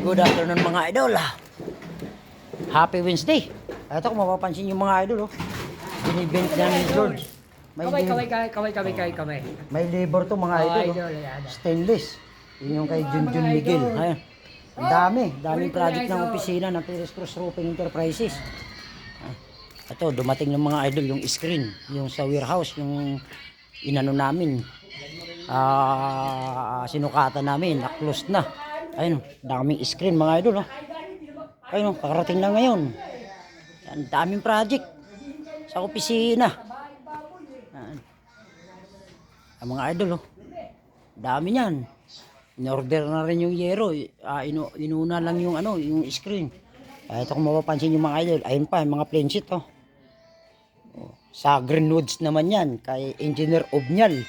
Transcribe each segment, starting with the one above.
Good afternoon mga idol. Happy Wednesday. Ito kung mapapansin yung mga idol, oh. Binibent na ni George. May, Kaway, kaway, kaway, kaway, kaway, kaway, kaway. may labor to mga Oh, idol. oh. idol. Stainless. Yun yung kay Junjun Miguel. Ayan. Ang dami. Daming project ng opisina ng Perez Cruz Roofing Enterprises. Ah, Ito, dumating ng mga idol yung screen. Yung sa warehouse, yung inano namin. Ah, sinukatan namin. Na-close na. Ayun, daming screen mga idol. Oh. Ayun, oh, kakarating na ngayon. Ang daming project sa opisina. Ayan. Ang mga idol, oh. Dami niyan. In-order na rin yung yero. Ah, inu inuna lang yung ano, yung screen. Ah, ito kung mapapansin yung mga idol, ayun pa, yung mga plain sheet, oh. Oh, Sa Greenwoods naman yan, kay Engineer Obnyal.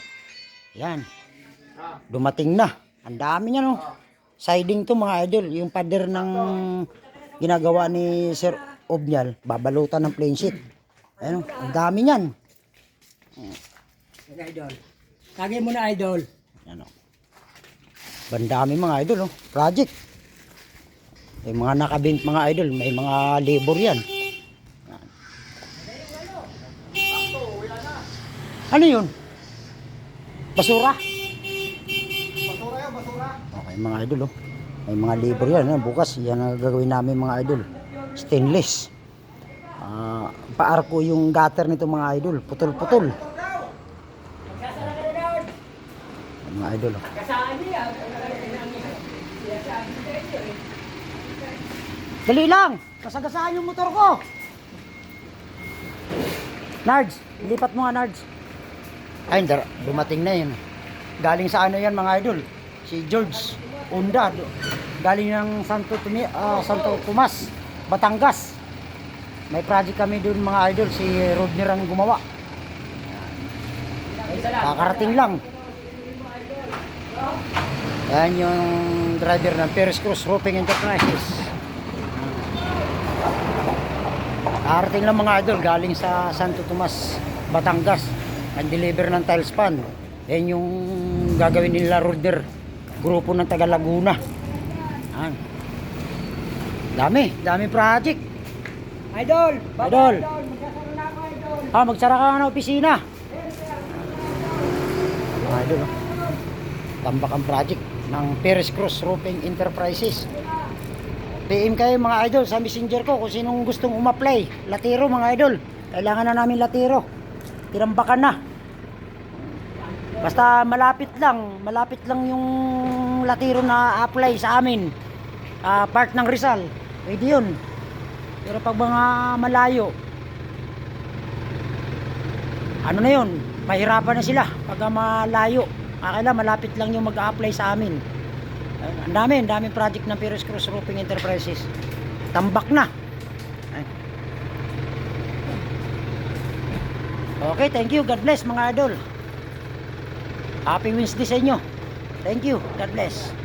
Yan. Dumating na. Ang dami niya, no. Siding to mga idol. Yung pader ng ginagawa ni Sir Obnyal, babalutan ng plain sheet. Ayun, oh, ang dami niyan. Mga idol. Kagay mo na, idol. Ano? Bandami mga idol, oh. Project. May mga nakabint mga idol, may mga labor yan. Ano yun? Basura? Okay mga idol, oh. May mga labor yan. Yan, Bukas, yan ang gagawin namin mga idol. Stainless. Ah, paar ko yung gutter nito mga idol. Putol-putol. Mga idol, oh. Dali lang! Kasagasaan yung motor ko! Nards, lipat mo nga Nards. Ay, dumating na yun. Galing sa ano yan mga idol? Si George Unda. Galing ng Santo, Tumi, ah, Santo Tomas, Batangas. May project kami doon mga idol. Si Rodner ang gumawa. Kakarating lang. Yan yung driver ng Perez Cruz Roofing Enterprises. Karating lang mga idol galing sa Santo Tomas, Batangas. Ang-deliver ng tiles pan. Yan yung gagawin nila Roder. Grupo ng taga Laguna. Yan. Dami, dami project. Idol! Idol. Magkakaroon na ako, idol! Ah, magsara ka ng opisina. Mga idol, oh. Tambak ang project ng Perez Cruz Roofing Enterprises. PM kayo mga idol sa messenger ko kung sinong gustong umapply. Latiro mga idol. Kailangan na namin latiro. Tirambakan na. Basta malapit lang. Malapit lang yung latiro na apply sa amin. Ah, part ng Rizal. Pwede yun. Pero pag mga malayo, ano na yun, mahirapan na sila pag malayo. Akala malapit lang yung mag-apply sa amin. Ang dami, ang daming project ng Perez Cruz Roofing Enterprises. Tambak na. Ay. Okay, thank you. God bless mga idol. Happy Wednesday sa inyo. Thank you. God bless.